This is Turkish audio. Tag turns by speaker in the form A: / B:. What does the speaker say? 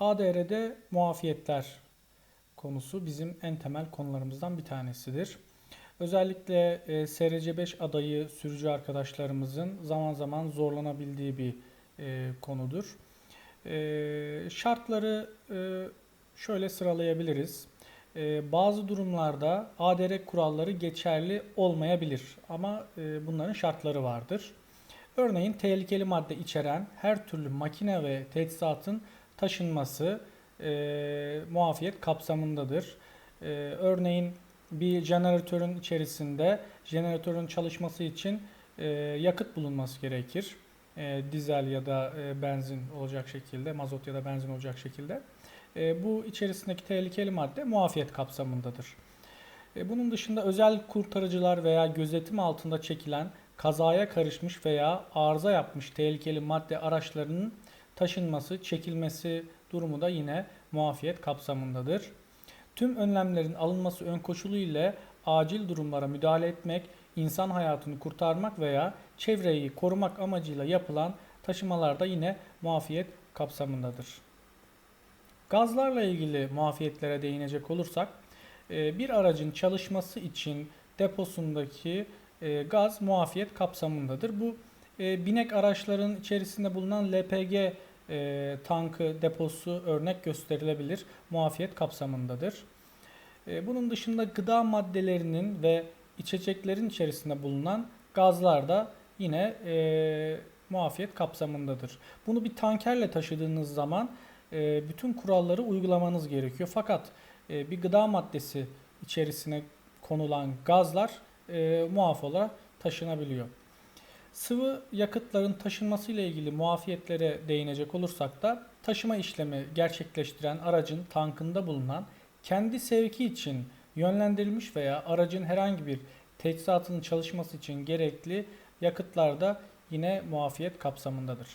A: ADR'de muafiyetler konusu bizim en temel konularımızdan bir tanesidir. Özellikle e, SRC5 adayı sürücü arkadaşlarımızın zaman zaman zorlanabildiği bir e, konudur. E, şartları e, şöyle sıralayabiliriz. E, bazı durumlarda ADR kuralları geçerli olmayabilir ama e, bunların şartları vardır. Örneğin tehlikeli madde içeren her türlü makine ve teçhizatın taşınması e, muafiyet kapsamındadır. E, örneğin bir jeneratörün içerisinde jeneratörün çalışması için e, yakıt bulunması gerekir. E, dizel ya da e, benzin olacak şekilde, mazot ya da benzin olacak şekilde. E, bu içerisindeki tehlikeli madde muafiyet kapsamındadır. E, bunun dışında özel kurtarıcılar veya gözetim altında çekilen kazaya karışmış veya arıza yapmış tehlikeli madde araçlarının taşınması, çekilmesi durumu da yine muafiyet kapsamındadır. Tüm önlemlerin alınması ön koşulu ile acil durumlara müdahale etmek, insan hayatını kurtarmak veya çevreyi korumak amacıyla yapılan taşımalarda yine muafiyet kapsamındadır. Gazlarla ilgili muafiyetlere değinecek olursak, e, bir aracın çalışması için deposundaki e, gaz muafiyet kapsamındadır. Bu e, binek araçların içerisinde bulunan LPG e, tankı deposu örnek gösterilebilir. Muafiyet kapsamındadır. E, bunun dışında gıda maddelerinin ve içeceklerin içerisinde bulunan gazlar da yine e, muafiyet kapsamındadır. Bunu bir tankerle taşıdığınız zaman e, bütün kuralları uygulamanız gerekiyor. Fakat e, bir gıda maddesi içerisine konulan gazlar e, muaf olarak taşınabiliyor. Sıvı yakıtların taşınması ile ilgili muafiyetlere değinecek olursak da taşıma işlemi gerçekleştiren aracın tankında bulunan kendi sevki için yönlendirilmiş veya aracın herhangi bir teçhizatının çalışması için gerekli yakıtlar da yine muafiyet kapsamındadır.